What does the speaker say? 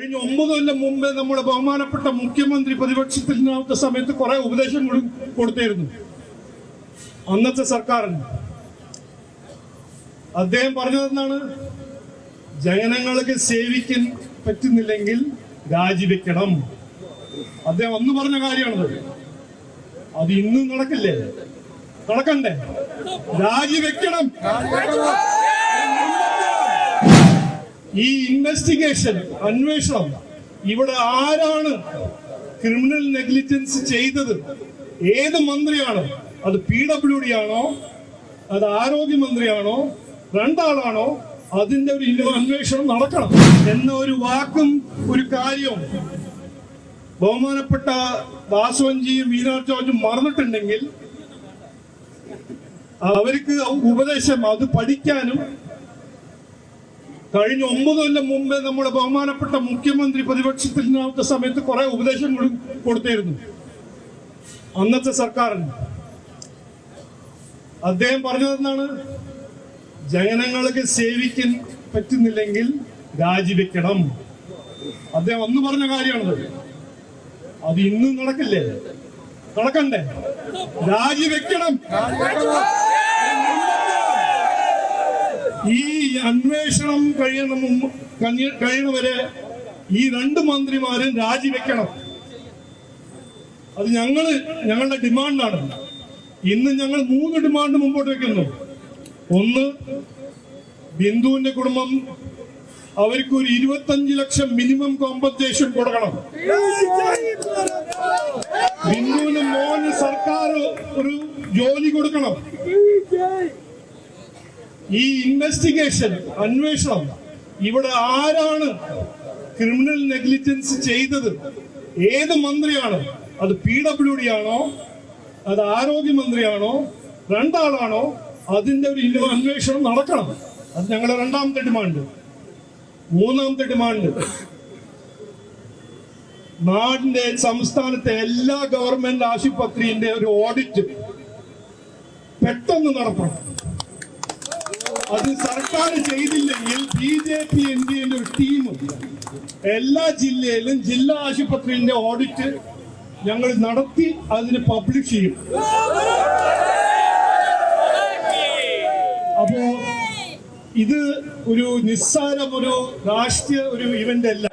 കഴിഞ്ഞ ഒമ്പത് കൊല്ലം മുമ്പേ നമ്മുടെ ബഹുമാനപ്പെട്ട മുഖ്യമന്ത്രി പ്രതിപക്ഷത്തിനകത്ത സമയത്ത് കുറെ ഉപദേശം കൊടുത്തിരുന്നു. അന്നത്തെ സർക്കാരിന്. അദ്ദേഹം പറഞ്ഞതെന്നാണ് ജനങ്ങൾക്ക് സേവിക്കാൻ പറ്റുന്നില്ലെങ്കിൽ രാജിവെക്കണം. അദ്ദേഹം അന്ന് പറഞ്ഞ കാര്യമാണത്. അത് ഇന്നും നടക്കില്ലേ? നടക്കണ്ടേ? രാജിവെക്കണം. ഈ ഇൻവെസ്റ്റിഗേഷൻ അന്വേഷണം ഇവിടെ ആരാണ് ക്രിമിനൽ നെഗ്ലിജൻസ് ചെയ്തത്? ഏത് മന്ത്രിയാണ്? അത് പി ഡബ്ല്യു ഡി ആണോ? അത് ആരോഗ്യമന്ത്രിയാണോ രണ്ടാളാണോ? അതിന്റെ ഒരു അന്വേഷണം നടക്കണം എന്ന ഒരു വാക്കും ഒരു കാര്യവും ബഹുമാനപ്പെട്ട വാസവഞ്ചിയും വീരാ ജോർജും മറന്നിട്ടുണ്ടെങ്കിൽ അവർക്ക് ഉപദേശം അത് പഠിക്കാനും കഴിഞ്ഞ ഒമ്പത് കൊല്ലം മുമ്പേ നമ്മുടെ ബഹുമാനപ്പെട്ട മുഖ്യമന്ത്രി പ്രതിപക്ഷത്തിനകത്ത സമയത്ത് കുറെ ഉപദേശങ്ങൾ കൊടുത്തിരുന്നു. അന്നത്തെ സർക്കാരിന്. അദ്ദേഹം പറഞ്ഞതെന്നാണ് ജനങ്ങൾക്ക് സേവിക്കാൻ പറ്റുന്നില്ലെങ്കിൽ രാജിവെക്കണം. അദ്ദേഹം അന്ന് പറഞ്ഞ കാര്യമാണത്. അത് ഇന്നും നടക്കില്ലേ? നടക്കണ്ടേ? രാജിവെക്കണം. ഈ അന്വേഷണം കഴിയണം കഴിയണവരെ ഈ രണ്ട് മന്ത്രിമാരും രാജിവെക്കണം. അത് ഞങ്ങൾ ഞങ്ങളുടെ ഡിമാൻഡാണ്. ഇന്ന് ഞങ്ങൾ മൂന്ന് ഡിമാൻഡ് മുമ്പോട്ട് വെക്കുന്നു. ഒന്ന് ബിന്ദുവിന്റെ കുടുംബം അവർക്ക് ഒരു ഇരുപത്തഞ്ച് ലക്ഷം മിനിമം കോമ്പൻസേഷൻ കൊടുക്കണം. ബിന്ദുവിന് മോന് സർക്കാർ ഒരു ജോലി കൊടുക്കണം. ഈ ഇൻവെസ്റ്റിഗേഷൻ അന്വേഷണം ഇവിടെ ആരാണ് ക്രിമിനൽ നെഗ്ലിജൻസ് ചെയ്തത്? ഏത് മന്ത്രിയാണ്? അത് പി ഡബ്ല്യു ഡി ആണോ? അത് ആരോഗ്യമന്ത്രിയാണോ? രണ്ടാളാണോ? അതിന്റെ ഒരു അന്വേഷണം നടക്കണം. അത് ഞങ്ങളുടെ രണ്ടാമത്തെ ഡിമാൻഡ് മൂന്നാമത്തെ ഡിമാൻഡ് നാടിന്റെ സംസ്ഥാനത്തെ എല്ലാ ഗവൺമെന്റ് ആശുപത്രിന്റെ ഒരു ഓഡിറ്റ് പെട്ടെന്ന് നടത്തണം അത് സർക്കാർ ചെയ്തില്ലെങ്കിൽ B J P N D എന്റെ ഒരു ടീം എല്ലാ ജില്ലയിലും ജില്ലാ ആശുപത്രിന്റെ ഓഡിറ്റ് ഞങ്ങൾ നടത്തി അതിന് പബ്ലിഷ് ചെയ്യും. അപ്പോ ഇത് ഒരു നിസ്സാരം ഒരു രാഷ്ട്രീയ ഒരു ഇവന്റ് അല്ല.